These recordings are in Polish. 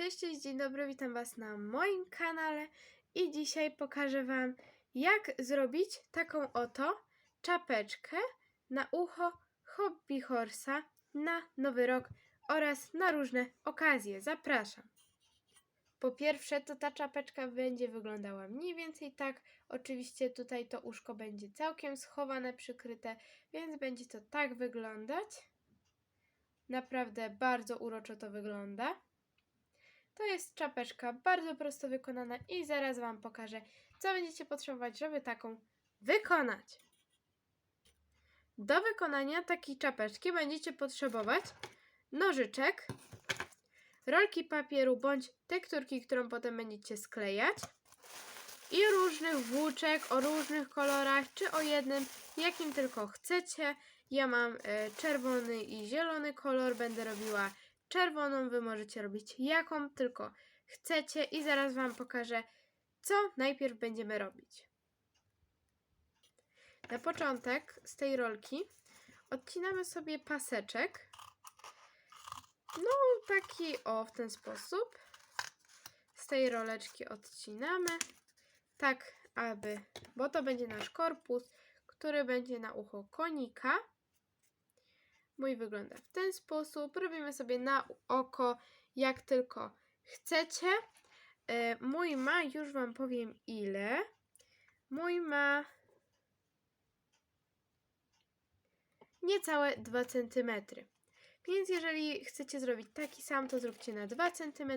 Cześć, dzień dobry, witam Was na moim kanale i dzisiaj pokażę Wam, jak zrobić taką oto czapeczkę na ucho Hobby Horsa na Nowy Rok oraz na różne okazje. Zapraszam. Po pierwsze, to ta czapeczka będzie wyglądała mniej więcej tak. Oczywiście tutaj to uszko będzie całkiem schowane, przykryte, więc będzie to tak wyglądać. Naprawdę bardzo uroczo to wygląda. To jest czapeczka bardzo prosto wykonana i zaraz Wam pokażę, co będziecie potrzebować, żeby taką wykonać. Do wykonania takiej czapeczki będziecie potrzebować nożyczek, rolki papieru bądź tekturki, którą potem będziecie sklejać i różnych włóczek o różnych kolorach, czy o jednym, jakim tylko chcecie. Ja mam e, czerwony i zielony kolor, będę robiła czerwoną, wy możecie robić jaką tylko chcecie i zaraz Wam pokażę, co najpierw będziemy robić. Na początek z tej rolki odcinamy sobie paseczek. No, taki o, w ten sposób. Z tej roleczki odcinamy, tak aby, bo to będzie nasz korpus, który będzie na ucho konika. Mój wygląda w ten sposób. Robimy sobie na oko jak tylko chcecie. E, Mój ma, już Wam powiem ile. Mój ma niecałe 2 cm. Więc jeżeli chcecie zrobić taki sam, to zróbcie na 2 cm.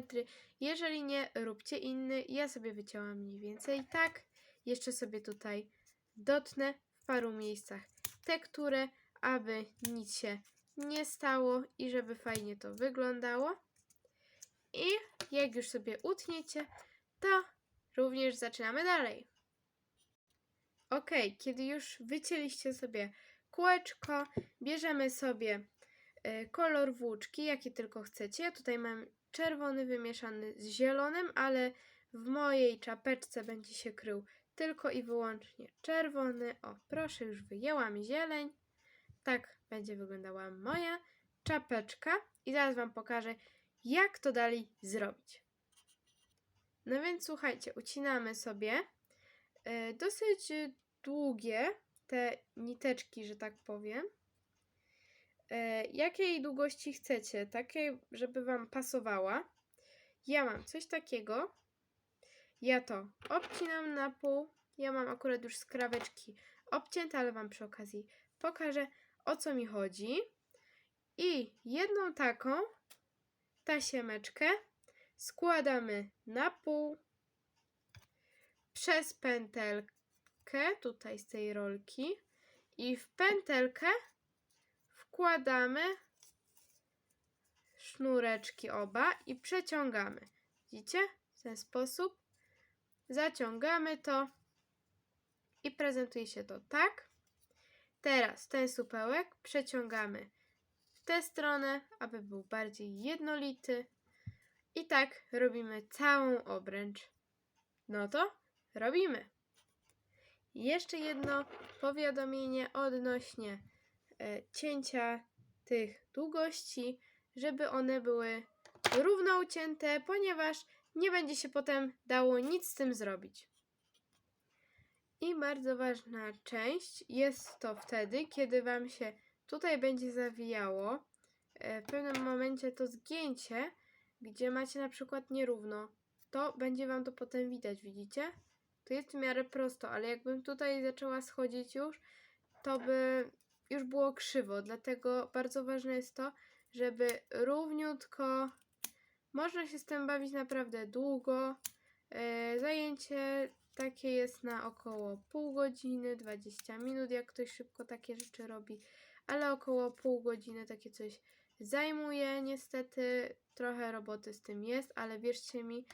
Jeżeli nie, róbcie inny. Ja sobie wycięłam mniej więcej tak. Jeszcze sobie tutaj dotnę w paru miejscach tekturę, aby nic się nie stało i żeby fajnie to wyglądało. I jak już sobie utniecie, to również zaczynamy dalej. Ok, kiedy już wycięliście sobie kółeczko, bierzemy sobie e, kolor włóczki, jaki tylko chcecie. Ja tutaj mam czerwony wymieszany z zielonym, ale w mojej czapeczce będzie się krył tylko i wyłącznie czerwony. O, proszę, już wyjęłam zieleń. Tak będzie wyglądała moja czapeczka i zaraz Wam pokażę, jak to dalej zrobić. No więc słuchajcie, ucinamy sobie e, dosyć długie te niteczki, że tak powiem. E, jakiej długości chcecie? Takiej, żeby Wam pasowała. Ja mam coś takiego. Ja to obcinam na pół. Ja mam akurat już skraweczki obcięte, ale Wam przy okazji pokażę o co mi chodzi. I jedną taką tasiemeczkę składamy na pół przez pętelkę tutaj z tej rolki i w pętelkę wkładamy sznureczki oba i przeciągamy. Widzicie? W ten sposób zaciągamy to i prezentuje się to tak. Teraz ten supełek przeciągamy w tę stronę, aby był bardziej jednolity. I tak robimy całą obręcz. No to robimy. Jeszcze jedno powiadomienie odnośnie e, cięcia tych długości, żeby one były równo ucięte, ponieważ nie będzie się potem dało nic z tym zrobić. I bardzo ważna część jest to wtedy, kiedy Wam się tutaj będzie zawijało. e, W pewnym momencie to zgięcie, gdzie macie na przykład nierówno, to będzie Wam to potem widać, widzicie? To jest w miarę prosto, ale jakbym tutaj zaczęła schodzić już, to by już było krzywo. Dlatego bardzo ważne jest to, żeby równiutko, można się z tym bawić naprawdę długo. E, Zajęcie takie jest na około pół godziny, 20 minut, jak ktoś szybko takie rzeczy robi, ale około pół godziny takie coś zajmuje. Niestety trochę roboty z tym jest, ale wierzcie mi,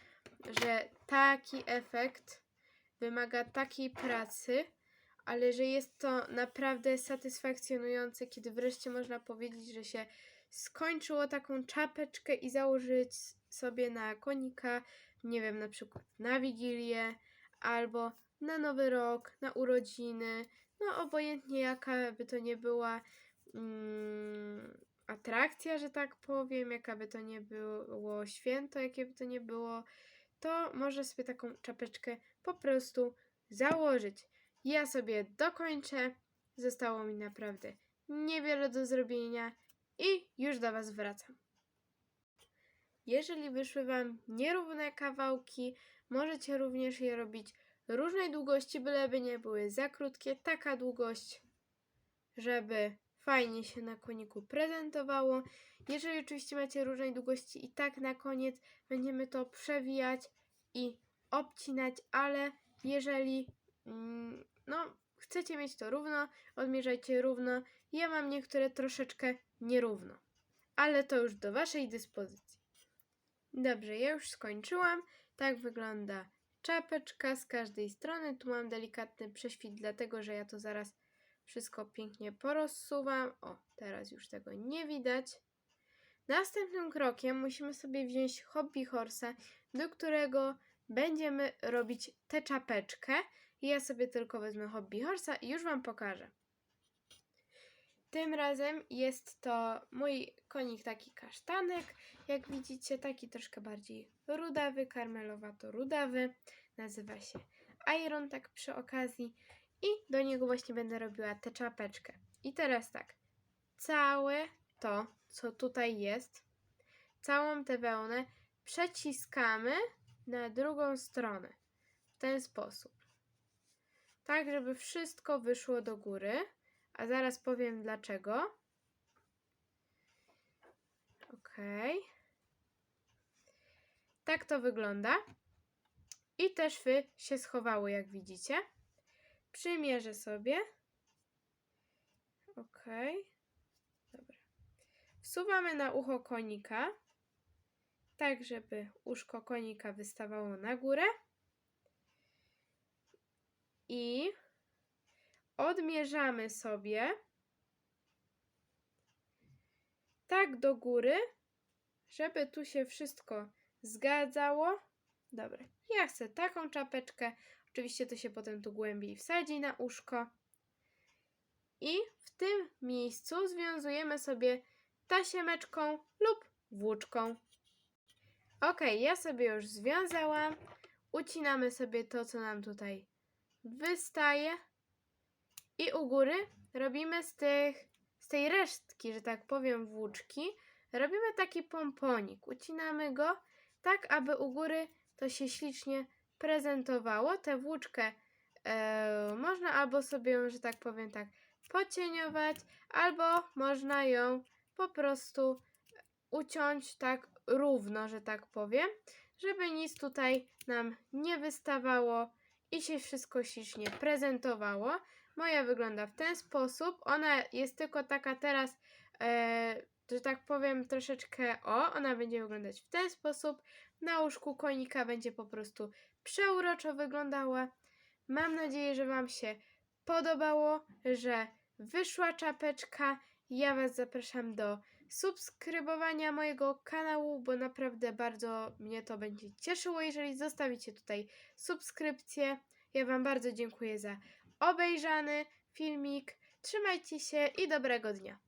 że taki efekt wymaga takiej pracy, ale że jest to naprawdę satysfakcjonujące, kiedy wreszcie można powiedzieć, że się skończyło taką czapeczkę i założyć sobie na konika, nie wiem, na przykład na Wigilię, albo na Nowy Rok, na urodziny, no obojętnie jaka by to nie była mm, atrakcja, że tak powiem, jaka by to nie było święto, jakie by to nie było, to może sobie taką czapeczkę po prostu założyć. Ja sobie dokończę. Zostało mi naprawdę niewiele do zrobienia i już do Was wracam. Jeżeli wyszły Wam nierówne kawałki, możecie również je robić różnej długości, byleby nie były za krótkie. Taka długość, żeby fajnie się na koniku prezentowało. Jeżeli oczywiście macie różnej długości i tak na koniec będziemy to przewijać i obcinać, ale jeżeli mm, no, chcecie mieć to równo, odmierzajcie równo. Ja mam niektóre troszeczkę nierówno, ale to już do Waszej dyspozycji. Dobrze, ja już skończyłam. Tak wygląda czapeczka z każdej strony. Tu mam delikatny prześwit, dlatego że ja to zaraz wszystko pięknie porozsuwam. O, teraz już tego nie widać. Następnym krokiem musimy sobie wziąć hobby horsa, do którego będziemy robić tę czapeczkę. Ja sobie tylko wezmę hobby horsa i już Wam pokażę. Tym razem jest to mój konik taki kasztanek. Jak widzicie, taki troszkę bardziej rudawy, karmelowato-rudawy. Nazywa się Iron, tak przy okazji. I do niego właśnie będę robiła tę czapeczkę. I teraz tak, całe to, co tutaj jest, całą tę wełnę przeciskamy na drugą stronę. W ten sposób. Tak, żeby wszystko wyszło do góry. A zaraz powiem dlaczego. Ok. Tak to wygląda. I te szwy się schowały, jak widzicie. Przymierzę sobie. Ok. Dobra. Wsuwamy na ucho konika. Tak, żeby uszko konika wystawało na górę. I odmierzamy sobie tak do góry, żeby tu się wszystko zgadzało. Dobra, ja chcę taką czapeczkę. Oczywiście to się potem tu głębiej wsadzi na uszko. I w tym miejscu związujemy sobie tasiemeczką lub włóczką. Ok, ja sobie już związałam. Ucinamy sobie to, co nam tutaj wystaje. I u góry robimy z, tych, z tej resztki, że tak powiem, włóczki, robimy taki pomponik. Ucinamy go tak, aby u góry to się ślicznie prezentowało. Tę włóczkę e, można albo sobie że tak powiem, tak pocieniować, albo można ją po prostu uciąć tak równo, że tak powiem, żeby nic tutaj nam nie wystawało i się wszystko ślicznie prezentowało. Moja wygląda w ten sposób. Ona jest tylko taka teraz, e, że tak powiem, troszeczkę o. Ona będzie wyglądać w ten sposób. Na łóżku konika będzie po prostu przeuroczo wyglądała. Mam nadzieję, że Wam się podobało, że wyszła czapeczka. Ja Was zapraszam do subskrybowania mojego kanału, bo naprawdę bardzo mnie to będzie cieszyło, jeżeli zostawicie tutaj subskrypcję. Ja Wam bardzo dziękuję za obejrzany filmik. Trzymajcie się i dobrego dnia.